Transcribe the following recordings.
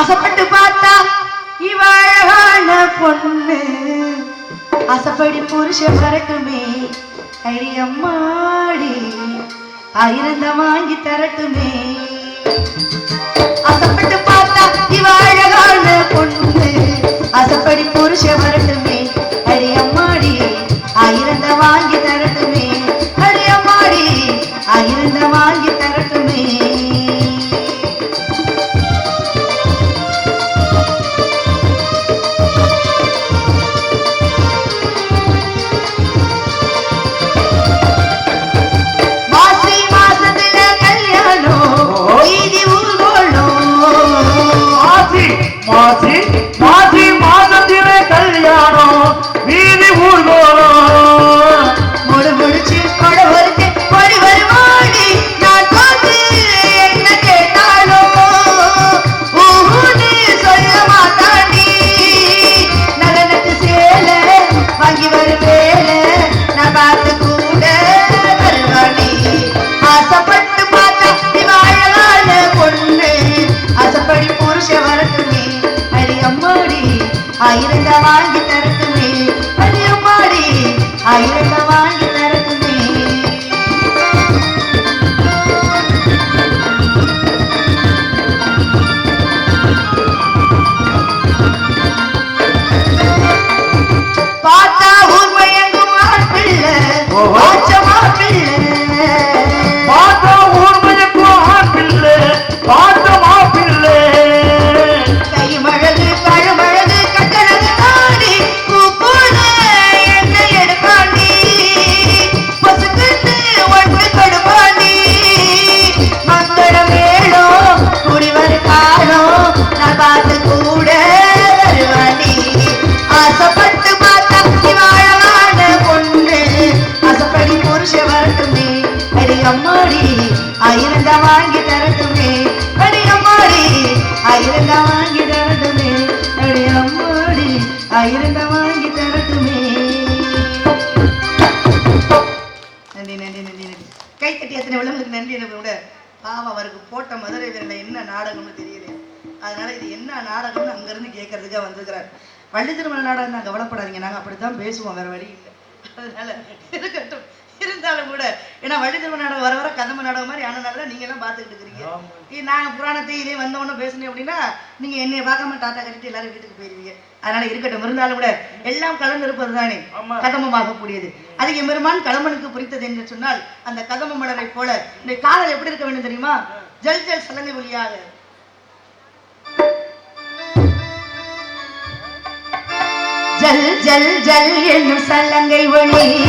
அசப்பட்டு பார்த்தா இவ அழகான பொண்ணு. அசப்படி புருஷன் வரட்டுமே அடி அம்மாடி ஆயிரந்த வாங்கி தரட்டுமே. அசப்பட்டு பார்த்தா இவ அழகான பொண்ணு. அசப்படி புருஷன் வரட்டுமே அம்மாடி ஆயிரந்தா வாங்கி தரட்டுமே. அடி அம்மாடி ஆயிரந்தா வாங்கி தரட்டுமே. அடி அம்மாடி ஆயிரந்தா வாங்கி தரட்டுமே. நன்றி நன்றி நன்றி நன்றி. கை கட்டி எத்தனை விலங்குக்கு நன்றி எனக்கு விட பாவம் அவருக்கு போட்ட மதுரை வீரன்ல என்ன நாடகம்னு தெரியல. அதனால இது என்ன நாடகம்னு அங்கிருந்து கேட்கறதுக்காக வந்திருக்கிறார். வள்ளி திருமண நாடகம் தான் கவலைப்படாதீங்க. நாங்கள் அப்படித்தான் பேசுவோம். வேற வழி இல்லை. அதனால இருக்கட்டும். இருந்தாலும் கூட ஏன்னா வள்ளி திருமண நாடகம் வர வர கதம்ப நாடகம் மாதிரி ஆனனால தான் நீங்க எல்லாம் பார்த்துக்கிட்டு இருக்கிறீங்க. நாங்க புராணத்தை இதே வந்தவொன்னு பேசுனேன் அப்படின்னா நீங்க என்னைய பார்க்காம டாட்டா கட்டிட்டு எல்லாரும் வீட்டுக்கு போயிருவீங்க. அதனால இருக்கட்டும் இருந்தாலும் கூட எல்லாம் கலந்து இருப்பது தானே. கதமமாக கூடியது அதிக பெருமான் கலமனுக்கு புரித்தது என்று சொன்னால் அந்த கதம மலரை போல இந்த காதல் எப்படி இருக்க வேண்டும் தெரியுமா? ஜல் ஜல் சலங்கை வழியாக ஜல் ஜல் என்னும் சலங்கை ஒளி.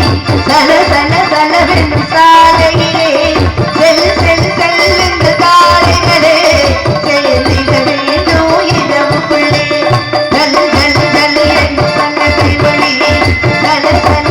சல சல சலவென்னும் சாலையிலே. செல் செல் செல் என்று காலைகளே. செல்லிட வேண்டும் இரவுக்குள்ளே. ஜல் ஜல் ஜல் என்னும் சலங்கை ஒளி. சல சல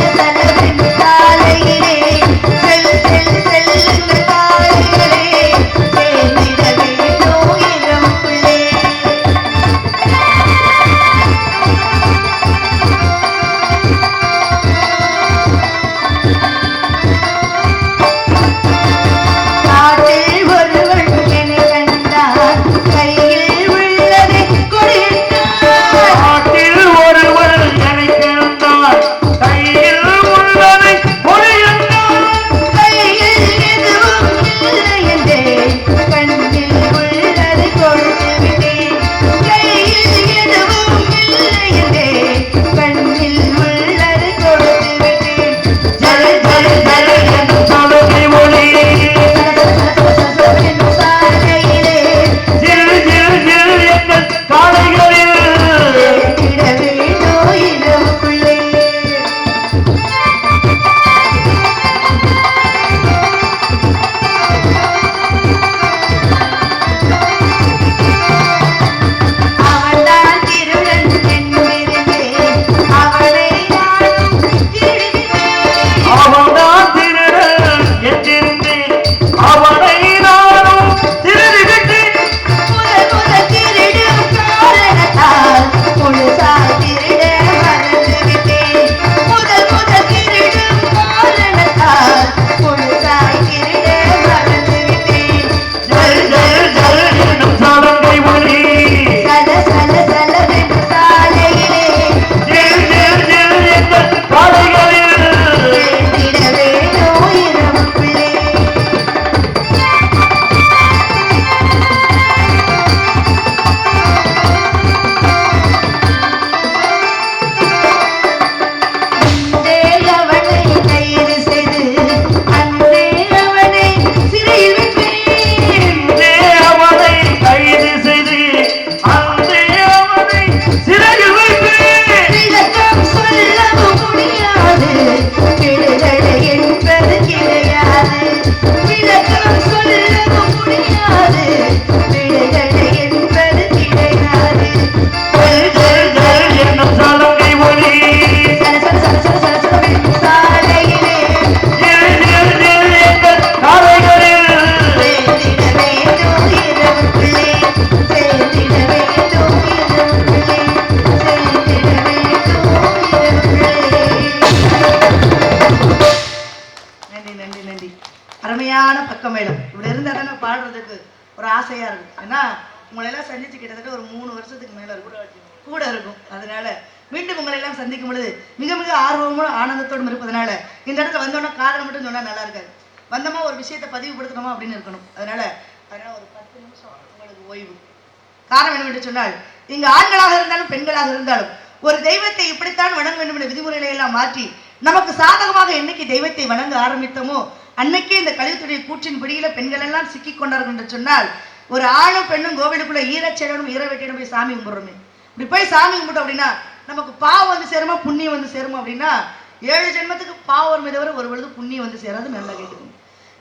காரணம் என்னவென்று சொன்னால் இங்கு ஆண்களாக இருந்தாலும் பெண்களாக இருந்தாலும் ஒரு தெய்வத்தை இப்படித்தான் வணங்க வேண்டும் என்ற விதிமுறைகளை எல்லாம் மாற்றி நமக்கு சாதகமாக என்னைக்கு தெய்வத்தை வணங்க ஆரம்பித்தோமோ அன்னைக்கே இந்த கலித்துடைய கூற்றின் பிடியில பெண்கள் எல்லாம் சிக்கி கொண்டார்கள் என்று சொன்னால் ஒரு ஆணும் பெண்ணும் கோவிலுக்குள்ள ஈரச்சேடனும் ஈரவெட்டியிடம் போய் சாமி கும்பிடுறோமே. இப்படி போய் சாமி கும்பிட்டோம் அப்படின்னா நமக்கு பாவம் வந்து சேருமா புண்ணியம் வந்து சேருமா அப்படின்னா ஏழு ஜென்மத்துக்கு பாவம் வருமே தவிர ஒரு பொழுது புண்ணியம் வந்து சேராது நல்லா கேட்டுக்கணும்.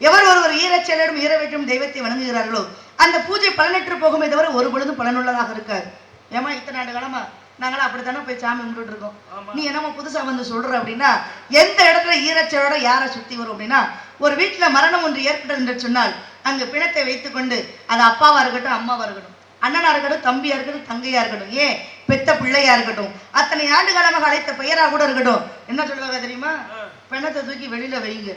எவர் ஒருவர் ஈரச்செயலும் ஈரவேற்றும் தெய்வத்தை வணங்குகிறார்களோ அந்த பூஜை பலனற்று போகுமே தவிர ஒரு பொழுதும் பலனுள்ளதாக இருக்காது. ஏமா இத்தனை ஆண்டு காலமா நாங்களாம் அப்படித்தானே போய் சாமி கும்பிட்டு இருக்கோம். நீ என்னமோ புதுசா வந்து சொல்ற அப்படின்னா எந்த இடத்துல ஈரச்செயலோட யாரை சுத்தி வரும் அப்படின்னா ஒரு வீட்டுல மரணம் ஒன்று ஏற்பட்டது என்று சொன்னால் அங்க பிணத்தை வைத்துக்கொண்டு அது அப்பாவா இருக்கட்டும் அம்மாவா இருக்கட்டும் அண்ணனா இருக்கட்டும் தம்பியா இருக்கட்டும் தங்கையா இருக்கட்டும் ஏன் பெத்த பிள்ளையா இருக்கட்டும் அத்தனை ஆண்டு காலமாக அழைத்த பெயரா கூட இருக்கட்டும். என்ன சொல்லுவாங்க தெரியுமா? பிணத்தை தூக்கி வெளியில வைங்க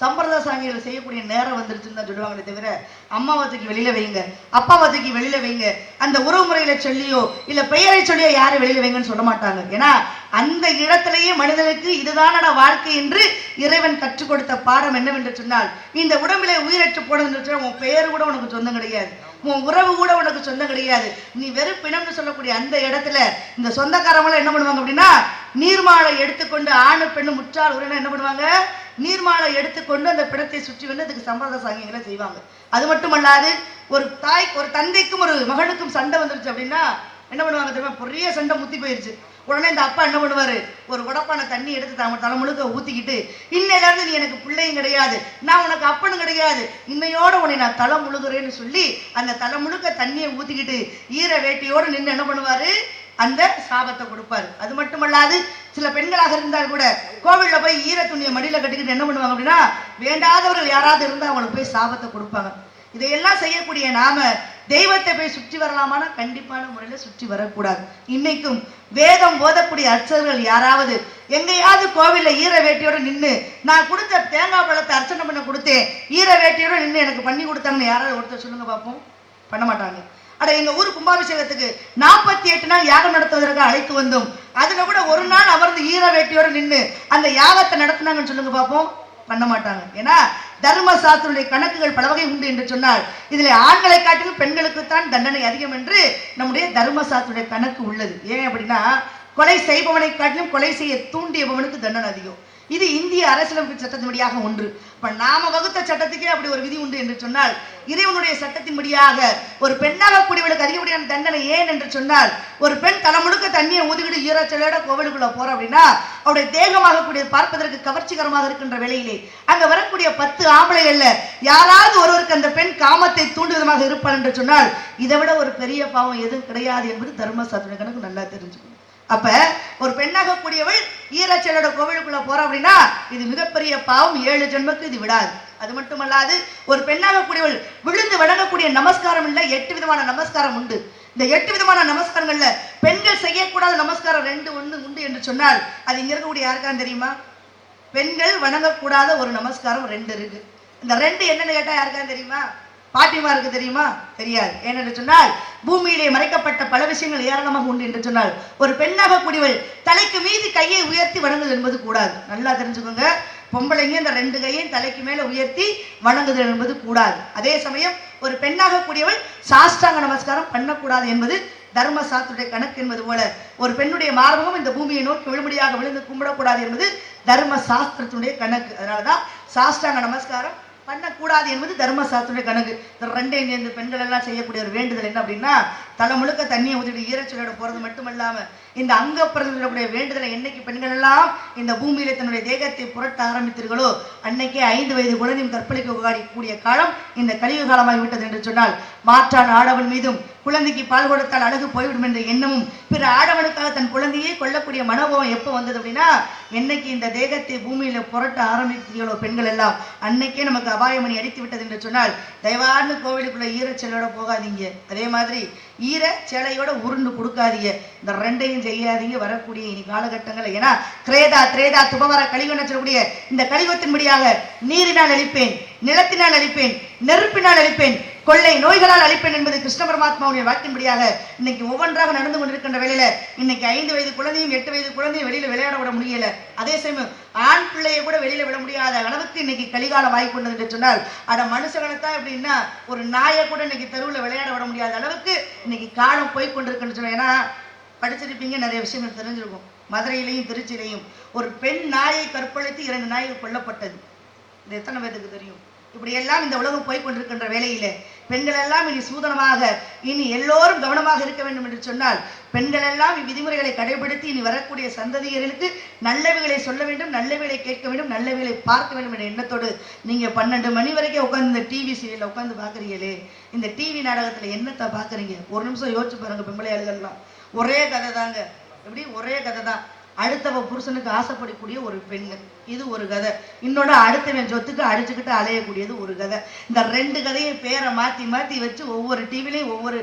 சம்பிரதாய சாங்கியில் செய்யக்கூடிய நேரம் வந்துருச்சுன்னு தான் சொல்லுவாங்களே தவிர அம்மாவை தூக்கி வெளியில வைங்க அப்பாவை தூக்கி வெளியில வைங்க அந்த உறவு முறையில சொல்லியோ இல்ல பெயரை சொல்லியோ யாரும் வெளியில வைங்கன்னு சொல்ல மாட்டாங்க. ஏன்னா அந்த இடத்துலயே மனிதனுக்கு இதுதானடா வாழ்க்கை என்று இறைவன் கற்றுக் கொடுத்த பாடம் என்னவென்று சொன்னால் இந்த உடம்பிலே உயிரற்று போனதுன்னு உன் பெயர் கூட உனக்கு சொந்தம் கிடையாது. உன் உறவு கூட உனக்கு சொந்தம் கிடையாது. நீ வெறும் பிணம்னு சொல்லக்கூடிய அந்த இடத்துல இந்த சொந்தக்காரவங்க என்ன பண்ணுவாங்க அப்படின்னா நீர்மாலை எடுத்துக்கொண்டு ஆணு பெண்ணு முற்றால் உறவினர் என்ன பண்ணுவாங்க? நீர்மாலை எடுத்துக்கொண்டு அந்த பிணத்தை சுற்றி வந்து அதுக்கு சம்பிரதாய சாங்கியங்களை செய்வாங்க. அது மட்டுமல்லாது ஒரு தாய் ஒரு தந்தைக்கும் ஒரு மகனுக்கும் சண்டை வந்துருச்சு அப்படின்னா என்ன பண்ணுவாங்க தெரியுமா? பெரிய சண்டை முத்தி போயிருச்சு. உடனே இந்த அப்பா என்ன பண்ணுவாரு? ஒரு உடப்பான தண்ணி எடுத்து தலை தலை முழுக்க ஊத்திக்கிட்டு இன்னையிலிருந்து நீ எனக்கு பிள்ளையும் கிடையாது நான் உனக்கு அப்பனும் கிடையாது இன்னையோட உன்னை நான் தலை முழுகுறேன்னு சொல்லி அந்த தலை முழுக்க தண்ணியை ஊத்திக்கிட்டு ஈர வேட்டியோடு நின்று என்ன பண்ணுவாரு? அந்த சாபத்தை கொடுப்பாரு. அது மட்டுமல்லாது சில பெண்களாக இருந்தால் கூட கோவிலில் போய் ஈர துணியை மடியில கட்டிக்கிட்டு என்ன பண்ணுவாங்க அப்படின்னா வேண்டாதவர்கள் யாராவது இருந்தால் அவங்களுக்கு போய் சாபத்தை கொடுப்பாங்க. இதையெல்லாம் செய்யக்கூடிய நாம தெய்வத்தை போய் சுற்றி வரலாமான்னா கண்டிப்பான முறையில் சுற்றி வரக்கூடாது. இன்னைக்கும் வேதம் போதக்கூடிய அர்ச்சகர்கள் யாராவது எங்கேயாவது கோவிலில் ஈர வேட்டியோட நின்று நான் கொடுத்த தேங்காய் பழத்தை அர்ச்சனை பண்ண கொடுத்தேன் ஈர வேட்டியோட நின்று எனக்கு பண்ணி கொடுத்தாங்கன்னு யாராவது ஒருத்தர் சொல்லுங்க பார்ப்போம். பண்ண மாட்டாங்க. அட எங்கள் ஊர் கும்பாபிஷேகத்துக்கு நாற்பத்தி எட்டு நாள் யாகம் நடத்துவதற்கு அழைத்து வந்தோம். அதுல கூட ஒரு நாள் அமர்ந்து ஈர வேட்டியோட நின்று அந்த யாகத்தை நடத்தினாங்கன்னு சொல்லுங்க பார்ப்போம் பண்ண மாட்டாங்க. ஏன்னா தர்ம சாஸ்திரனுடைய கணக்குகள் பல வகை உண்டு என்று சொன்னால் இதுல ஆண்களை காட்டிலும் பெண்களுக்குத்தான் தண்டனை அதிகம் என்று நம்முடைய தர்ம சாஸ்திரனுடைய கணக்கு உள்ளது. ஏன் அப்படின்னா கொலை செய்பவனை காட்டிலும் கொலை செய்ய தூண்டியவனுக்கு தண்டனை அதிகம். இது இந்திய அரசியலமைப்பு சட்டத்தின்படியாக ஒன்று. இப்ப நாம வகுத்த சட்டத்துக்கே அப்படி ஒரு விதி உண்டு என்று சொன்னால் இறைவனுடைய சட்டத்தின்படியாக ஒரு பெண்ணாக கூடியவளுக்கு அதிகப்படியான தண்டனை ஏன் என்று சொன்னால் ஒரு பெண் தலைமுழுக்க தண்ணியை ஊதுகிட்டு ஈரச்சலோட கோவிலுக்குள்ள போற அப்படின்னா அவருடைய தேகமாக கூடிய பார்ப்பதற்கு கவர்ச்சிகரமாக இருக்கின்ற வேளையிலே அங்க வரக்கூடிய பத்து ஆம்பளைகள்ல யாராவது ஒருவருக்கு அந்த பெண் காமத்தை தூண்டு விதமாக இருப்பாள் என்று சொன்னால் இதை விட ஒரு பெரிய பாவம் எதுவும் கிடையாது என்பது தர்மசாஸ்திர கணக்கு நல்லா தெரிஞ்சுக்கணும். அப்ப ஒரு பெண்ணாக கூடியவள் ஈரச்சலோட கோவிலுக்குள்ள போறா அப்படின்னா இது மிகப்பெரிய பாவம். ஏழு ஜென்மக்கு இது விடாது. அது மட்டுமல்லாது ஒரு பெண்ணாக கூடியவள் விழுந்து வணங்கக்கூடிய நமஸ்காரம் இல்லை எட்டு விதமான நமஸ்காரம் உண்டு. இந்த எட்டு விதமான நமஸ்காரங்கள்ல பெண்கள் செய்யக்கூடாத நமஸ்காரம் ரெண்டு ஒண்ணு உண்டு என்று சொன்னால் அது இங்க இருக்கக்கூடிய யாருக்கான்னு தெரியுமா? பெண்கள் வணங்கக்கூடாத ஒரு நமஸ்காரம் ரெண்டு இருக்கு. இந்த ரெண்டு என்னன்னு கேட்டா யாருக்கான்னு தெரியுமா? பாட்டிமாருக்கு தெரியுமா? தெரியாது. ஏனென்று சொன்னால் பூமியிலே மறைக்கப்பட்ட பல விஷயங்கள் ஏராளமாக உண்டு என்று சொன்னால் ஒரு பெண்ணாக குடிவள் தலைக்கு மீது கையை உயர்த்தி வணங்குதல் என்பது கூடாது. நல்லா தெரிஞ்சுக்கோங்க. பொம்பளைங்க இந்த ரெண்டு கையையும் தலைக்கு மேல உயர்த்தி வணங்குதல் என்பது கூடாது. அதே சமயம் ஒரு பெண்ணாக கூடியவள் சாஷ்டாங்க நமஸ்காரம் பண்ணக்கூடாது என்பது தர்ம சாஸ்திரத்துடைய கணக்கு என்பது போல ஒரு பெண்ணுடைய மார்பகம் இந்த பூமியை நோக்கி விழுமுடியாக விழுந்து கும்பிடக்கூடாது என்பது தர்ம சாஸ்திரத்தினுடைய கணக்கு. அதனாலதான் சாஷ்டாங்க நமஸ்காரம் பண்ணக்கூடாது என்பது தர்மசாஸ்திர கணக்கு. இந்த ரெண்டே இந்த பெண்கள் எல்லாம் செய்யக்கூடிய ஒரு வேண்டுதல் என்ன அப்படின்னா தலை முழுக்க தண்ணியை ஊற்றிட்டு ஈரச்சலோட போறது மட்டுமல்லாம இந்த அங்க பிறந்தக்கூடிய வேண்டுதலை என்னைக்கு பெண்கள் எல்லாம் இந்த பூமியில தன்னுடைய தேகத்தை புரட்ட ஆரம்பித்தீர்களோ அன்னைக்கே ஐந்து வயது குழந்தையும் கற்பழிக்க கூடிய காலம் இந்த கலியுக காலமாகி விட்டது என்று சொன்னால் மாற்றான் ஆடவன் மீதும் குழந்தைக்கு பால் கொடுத்தால் அழகு போய்விடும் என்ற எண்ணமும் பிற ஆடவனுக்காக தன் குழந்தையை கொல்லக்கூடிய மனோபாவம் எப்போ வந்தது அப்படின்னா என்னைக்கு இந்த தேகத்தை பூமியில புரட்ட ஆரம்பித்தீங்களோ பெண்கள் எல்லாம் அன்னைக்கே நமக்கு அபாயமணி அடித்து விட்டது என்று சொன்னால் தயவார்ந்து கோவிலுக்குள்ள ஈரச்செலோட போகாதீங்க. அதே மாதிரி ஈர சேலையோட உருண்டு கொடுக்காதீங்க. இந்த ரெண்டையும் செய்யாதீங்க. வரக்கூடிய இனி காலகட்டங்கள் ஏன்னா கிரேதா திரேதா துபவர கலிகொண்ட சொல்லக்கூடிய இந்த கலிகத்தின்படியாக நீரினால் அழிப்பேன் நிலத்தினால் அழிப்பேன் நெருப்பினால் அழிப்பேன் கொள்ளை நோய்களால் அழிப்பேன் என்பது கிருஷ்ண பரமாத்மாவுடைய வாக்கின்படியாக இன்னைக்கு ஒவ்வொன்றாக நடந்து கொண்டிருக்கின்ற வேலையில இன்னைக்கு ஐந்து வயது குழந்தையும் எட்டு வயது குழந்தையும் வெளியில விளையாட விட முடியல. அதே சமயம் ஆண் பிள்ளையை கூட வெளியில விட முடியாத அளவுக்கு இன்னைக்கு கலிகாலம் வாய்ப்பு கொண்டது என்று சொன்னால் அட மனுஷகனைத்தான் எப்படின்னா ஒரு நாயை கூட இன்னைக்கு தெருவில் விளையாட விட முடியாத அளவுக்கு இன்னைக்கு காலம் போய் கொண்டிருக்குன்னு சொன்னா ஏன்னா படிச்சிருப்பீங்க நிறைய விஷயங்கள் தெரிஞ்சிருக்கும். மதுரையிலையும் திருச்சியிலையும் ஒரு பெண் நாயை கற்பழித்து இரண்டு நாய்கள் கொல்லப்பட்டது. இது எத்தனை பேருக்கு தெரியும்? இப்படியெல்லாம் இந்த உலகம் போய்கொண்டிருக்கின்ற வேலையில பெண்கள் எல்லாம் இனி சூதனமாக இனி எல்லோரும் கவனமாக இருக்க வேண்டும் என்று சொன்னால் பெண்கள் எல்லாம் இவ்விதிமுறைகளை கடைபிடித்து இனி வரக்கூடிய சந்ததியர்களுக்கு நல்லவைகளை சொல்ல வேண்டும் நல்லவைகளை கேட்க வேண்டும் நல்லவைகளை பார்க்க வேண்டும் என்ற எண்ணத்தோடு நீங்க பன்னெண்டு மணி வரைக்கும் உட்காந்து இந்த டிவி சீரியல்ல உட்காந்து பாக்குறீங்களே இந்த டிவி நாடகத்துல என்னத்தை பாக்குறீங்க ஒரு நிமிஷம் யோசிச்சு பாருங்க பெண்களை ஆளுகள்லாம். ஒரே கதை தாங்க எப்படி ஒரே கதை தான் அடுத்தவ புருஷனுக்கு ஆசைப்படக்கூடிய ஒரு பெண்ணு இது ஒரு கதை. இன்னொன்று அடுத்தவன் சொத்துக்கு அடிச்சுக்கிட்டு அலையக்கூடியது ஒரு கதை. இந்த ரெண்டு கதையும் பேரை மாற்றி மாற்றி வச்சு ஒவ்வொரு டிவிலையும் ஒவ்வொரு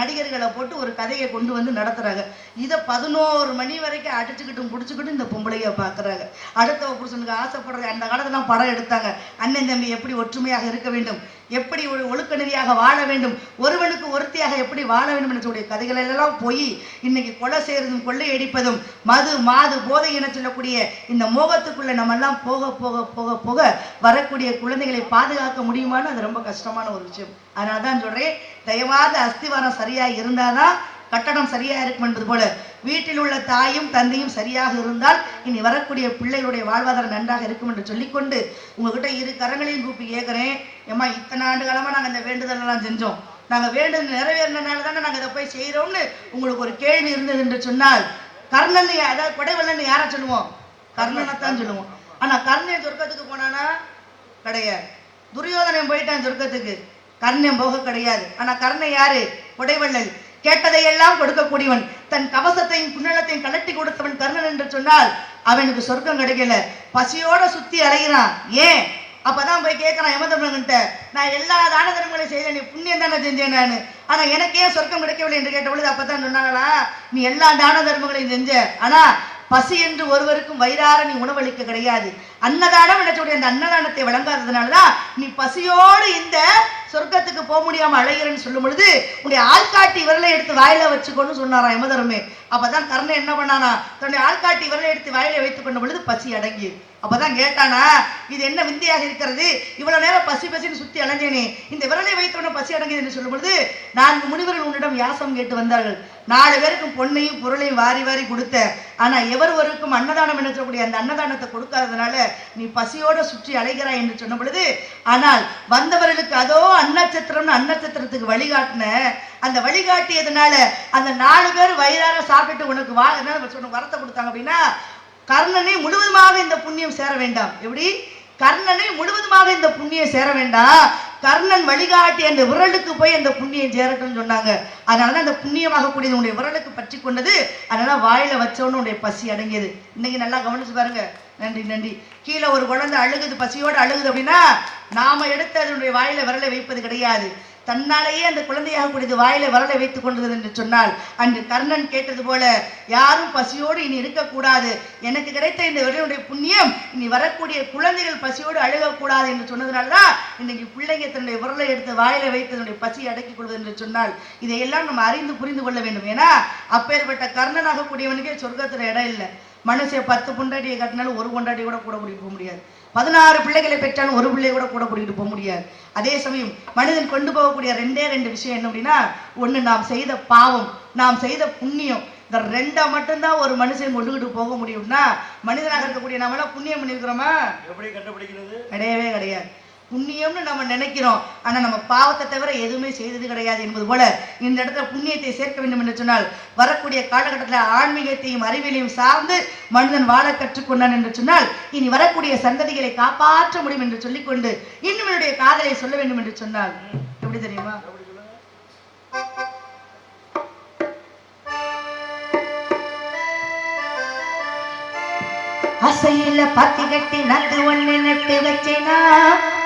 நடிகர்களை போட்டு ஒரு கதையை கொண்டு வந்து நடத்துகிறாங்க இதை பதினோரு மணி வரைக்கும் அடிச்சுக்கிட்டும் பிடிச்சிக்கிட்டும் இந்த பொம்பளைய பார்க்குறாங்க அடுத்தவ புருஷனுக்கு ஆசைப்படுறது அந்த காலத்துல படம் எடுத்தாங்க. அண்ணன் தம்பி எப்படி ஒற்றுமையாக இருக்க வேண்டும்? எப்படி ஒரு ஒழுக்க நெறியாக வாழ வேண்டும்? ஒருவனுக்கு ஒருத்தியாக எப்படி வாழ வேண்டும் என்று சொல்லக்கூடிய கதைகள் எல்லாம் போய் இன்னைக்கு கொலை செய்கிறதும் கொள்ளையடிப்பதும் மது மாது போதை என சொல்லக்கூடிய இந்த மோகத்துக்குள்ள நம்ம எல்லாம் போக போக போக போக வரக்கூடிய குழந்தைகளை பாதுகாக்க முடியுமான்னு அது ரொம்ப கஷ்டமான ஒரு விஷயம். அதனால தான் சொல்கிறேன் தயவாத அஸ்திவாரம் சரியாக இருந்தால் தான் கட்டணம் சரியாக இருக்கும் என்பது போல. வீட்டில் உள்ள தாயும் தந்தையும் சரியாக இருந்தால் இனி வரக்கூடிய பிள்ளைகளுடைய வாழ்வாதாரம் நன்றாக இருக்கும் என்று சொல்லிக்கொண்டு உங்ககிட்ட இரு கரங்களையும் கூப்பி கேட்குறேன் ஏம்மா இத்தனை ஆண்டு காலமாக நாங்கள் இந்த வேண்டுதலெல்லாம் செஞ்சோம். நாங்கள் வேண்டுதல் நிறைவேறினால தானே நாங்கள் இதை போய் செய்கிறோம்னு உங்களுக்கு ஒரு கேள்வி இருந்தது என்று சொன்னால் கர்ணன் அதாவது கொடைவல்லன் யாரை சொல்லுவோம்? கர்ணனைத்தான் சொல்லுவோம். ஆனா கர்ணன் சொர்க்கத்துக்கு போனானா? கிடையாது. துரியோதனன் போயிட்டான் சொர்க்கத்துக்கு. கர்ணன் போக கிடையாது. ஆனா கர்ணன் யாரு? உடைவள்ளல் கேட்டதையெல்லாம் கொடுக்கக்கூடியவன். தன் கவசத்தையும் புன்னலத்தையும் கலட்டி கொடுத்தவன் கர்ணன் என்று சொன்னால் அவனுக்கு சொர்க்கம் கிடைக்கல. பசியோட சுத்தி அலைகிறான் ஏன்? அப்பதான் போய் கேட்கறான் யமதர்மன்கிட்ட நான் எல்லா தான தர்மங்களையும் செய்தேன். நீ புண்ணியம் தானே செஞ்சேன் நான். ஆனா எனக்கு ஏன் சொர்க்கம் கிடைக்கவில்லை என்று கேட்ட பொழுது அப்பதான் சொன்னாங்களா நீ எல்லா தான தர்மங்களையும் செஞ்ச. ஆனா பசி என்று ஒருவருக்கும் வயிறார நீ உணவளிக்க கிடையாது. அன்னதானம் நினைச்சோடைய அந்த அன்னதானத்தை வழங்காததுனாலதான் நீ பசியோடு இந்த சொர்க்கத்துக்கு போக முடியாம அழைகிறேன்னு சொல்லும் பொழுது உன்னுடைய ஆள்காட்டி விரலை எடுத்து வாயில வச்சுக்கோன்னு சொன்னாராம் யமதர்மே அப்பதான் கர்ணன் என்ன பண்ணானா தன்னுடைய ஆள்காட்டி விரலை எடுத்து வாயில வைத்துக் கொண்ட பொழுது பசி அடங்கி அப்பதான் கேட்டானா இது என்ன விந்தையாக இருக்கிறது? இவ்வளவு நேரம் பசி பசின்னு சுத்தி அலைஞ்சேனே. இந்த விரலை வைத்தவன பசி அடங்கியது என்று சொல்லும் பொழுது நான்கு முனிவர்கள் உன்னிடம் யாசம் கேட்டு வந்தார்கள். நாலு பேருக்கும் பொண்ணையும் பொருளையும் வாரி வாரி கொடுத்த. ஆனா எவர் ஒருவருக்கும் அன்னதானம் என்று சொல்லக்கூடிய அந்த அன்னதானத்தை கொடுக்காததுனால நீ பசியோட சுற்றி அலைகிறாய் என்று சொன்ன பொழுது ஆனால் வந்தவர்களுக்கு அதோ அன்னச்சத்திரம்னு அன்னச்சத்திரத்துக்கு வழிகாட்டின. அந்த வழிகாட்டியதுனால அந்த நாலு பேர் வயிறார சாப்பிட்டு உனக்கு வா என்ன சொன்ன வரத்தை கொடுத்தாங்க அப்படின்னா கர்ணனை முழுவதுமாக இந்த புண்ணியம் சேர வேண்டாம். எப்படி? கர்ணனை முழுவதுமாக இந்த புண்ணியம் சேர வேண்டாம் கர்ணன் வழிகாட்டி அந்த விரலுக்கு போய் அந்த புண்ணியம் சேரட்டும்னு சொன்னாங்க. அதனாலதான் அந்த புண்ணியமாக கூடியது உன்னுடைய விரலுக்கு பற்றி கொண்டது. அதனால வாயில வச்சவொன்னு பசி அடங்கியது. இன்னைக்கு நல்லா கவனிச்சு பாருங்க. நன்றி நன்றி. கீழே ஒரு குழந்தை அழுகுது பசியோடு அழுகுது அப்படின்னா நாம எடுத்து அதனுடைய வாயில விரலை வைப்பது கிடையாது. தன்னாலேயே அந்த குழந்தையாக கூடியது வாயில வரலை வைத்துக் கொண்டது என்று சொன்னால் அன்று கர்ணன் கேட்டது போல யாரும் பசியோடு இனி இருக்கக்கூடாது. எனக்கு கிடைத்த இந்த விரலுடைய புண்ணியம் இனி வரக்கூடிய குழந்தைகள் பசியோடு அழுகக்கூடாது என்று சொன்னதுனாலதான் இன்னைக்கு பிள்ளைங்க தன்னுடைய விரலை எடுத்து வாயில வைத்து தன்னுடைய பசியை அடக்கிக் கொள்வது என்று சொன்னால் இதையெல்லாம் நம்ம அறிந்து புரிந்து கொள்ள வேண்டும். ஏன்னா அப்பேற்பட்ட கர்ணனாக கூடியவனுக்கே சொர்க்கத்துல இடம் இல்லை. மனுஷன் பத்து பொண்டாட்டியை கட்டினாலும் ஒரு பொண்டாட்டி கூட கூட கூட்டிட்டு போக முடியாது. பதினாறு பிள்ளைகளை பெற்றாலும் ஒரு பிள்ளையை கூட கூட கூட்டிட்டு போக முடியாது. அதே சமயம் மனிதன் கொண்டு போகக்கூடிய ரெண்டே ரெண்டு விஷயம் என்ன அப்படின்னா ஒண்ணு நாம் செய்த பாவம் நாம் செய்த புண்ணியம். இந்த ரெண்டை மட்டும்தான் ஒரு மனுஷன் கொண்டுகிட்டு போக முடியும்னா மனிதனாக இருக்கக்கூடிய நாமெல்லாம் புண்ணியம் பண்ணியிருக்கிறோமா? எப்படி கண்டுபிடிக்கிறது? கிடையவே கிடையாது. புண்ணியம்னு நம்ம நினைக்கிறோம். ஆனால் நம்ம பாவத்தை தவிர எதுவுமே செய்தது கிடையாது என்பது போல இந்த இடத்துல புண்ணியத்தை சேர்க்க வேண்டும் என்று சொன்னால் வரக்கூடிய காலகட்டத்தில் ஆன்மீகத்தையும் அறிவியலையும் சார்ந்து மனிதன் வாழ கற்றுக்கொண்டான் என்று சொன்னால் இனி வரக்கூடிய சந்ததிகளை காப்பாற்ற முடியும் என்று சொல்லிக்கொண்டு இன்னும் என்னுடைய காதலை சொல்ல வேண்டும் என்று சொன்னால். எப்படி தெரியுமா? அசையில பத்தி கட்டி நந்து ஒண்ணு நட்டு வச்சேனா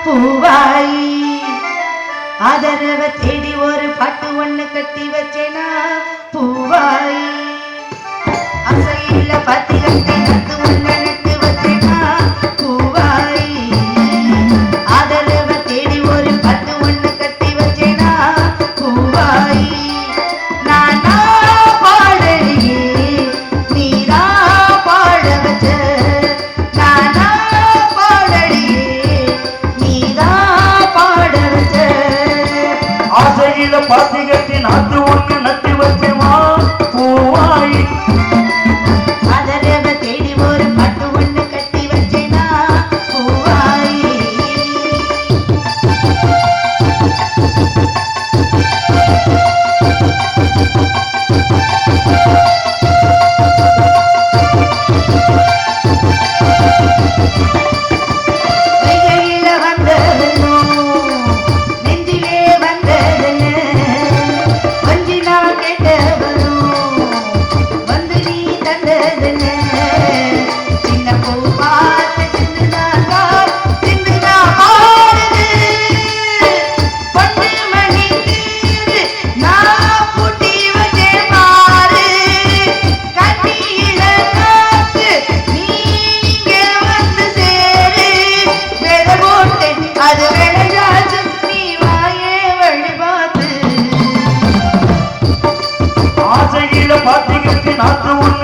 பூவாயி ஆதரவை தேடி ஒரு பட்டு ஒண்ணு கட்டி வச்சேன் ಕಿರುನಾಥವನ್ನು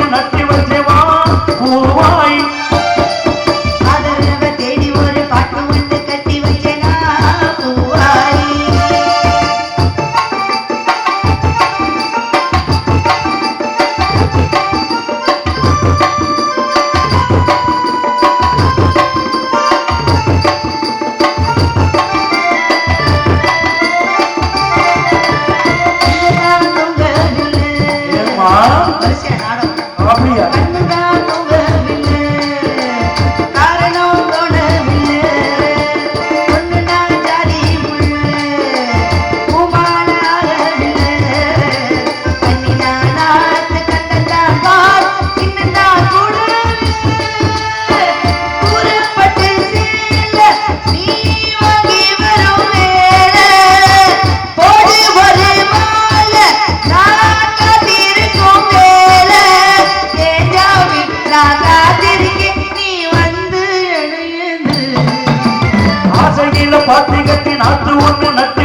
அது ஒன்று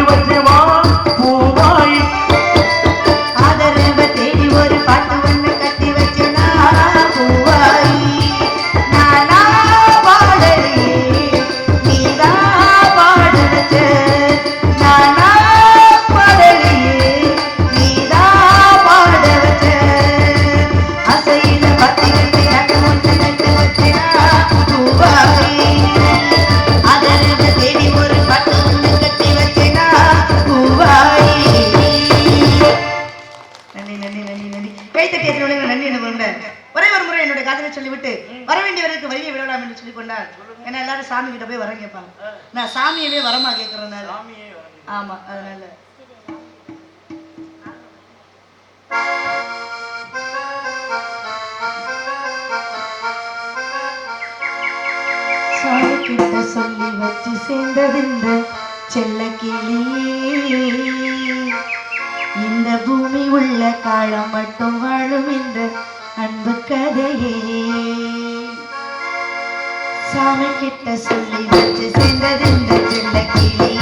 ஆமாம் அதனால. சொல்லி வச்சு சேர்ந்ததிந்த செல்ல கிளி இந்த பூமி உள்ள காலம் மட்டும் வாழும் இந்த அன்பு கதையே. சாமி கிட்ட சொல்லி வச்சு சேர்ந்ததிந்த செல்ல கிளி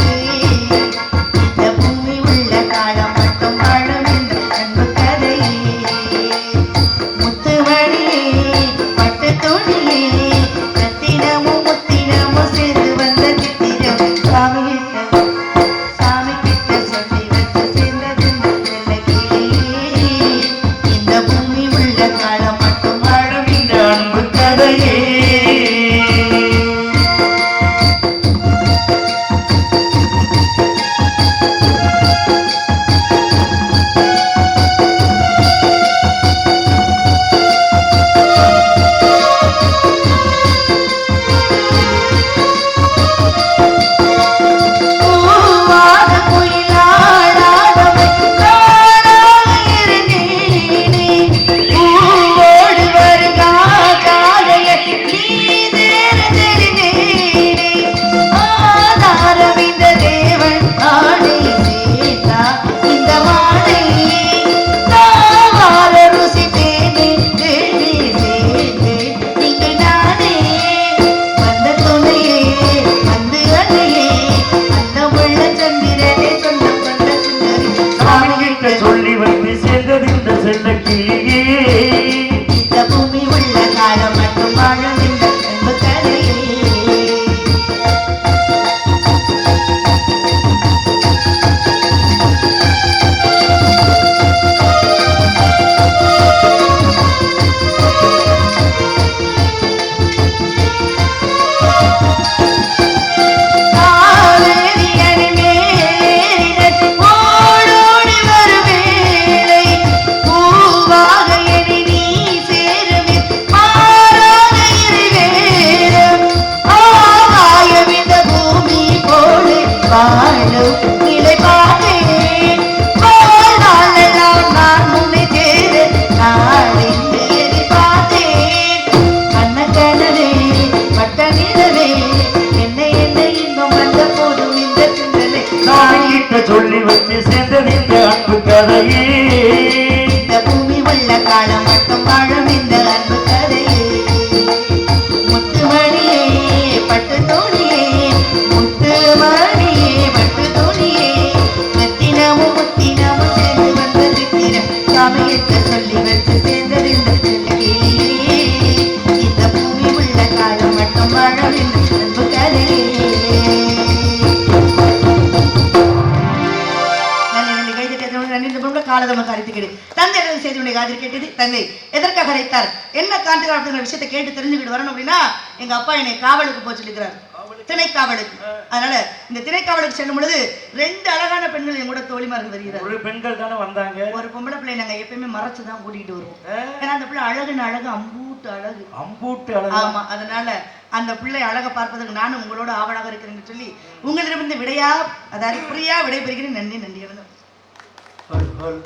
காலதம காரியத்துக்கு தந்தை எனது செய்தியுடைய காதில் கேட்டது தந்தை எதற்காக அழைத்தார்? என்ன காண்கிறார் அப்படிங்கிற விஷயத்தை கேட்டு தெரிஞ்சுக்கிட்டு வரணும் அப்படின்னா எங்க அப்பா என்னை காவலுக்கு போக சொல்லிக்கிறார். திணைக்காவலுக்கு. அதனால இந்த திணைக்காவலுக்கு செல்லும் பொழுது ரெண்டு அழகான பெண்கள் என் கூட தோழிமார்கள் வருகிறார். ஒரு பெண்கள் தானே வந்தாங்க? ஒரு பொம்பளை பிள்ளை நாங்க எப்பயுமே மறைச்சு தான் கூட்டிகிட்டு வருவோம். ஏன்னா அந்த பிள்ளை அழகுன்னு அழகு அம்பூட்டு அழகு. அம்பூட்டு அழகு ஆமா அதனால அந்த பிள்ளை அழகை பார்ப்பதற்கு நானும் உங்களோட ஆவலாக இருக்கிறேன்னு சொல்லி உங்களிடமிருந்து விடையா அதாவது பிரியா விடைபெறுகிறேன். நன்றி நன்றி சொல்.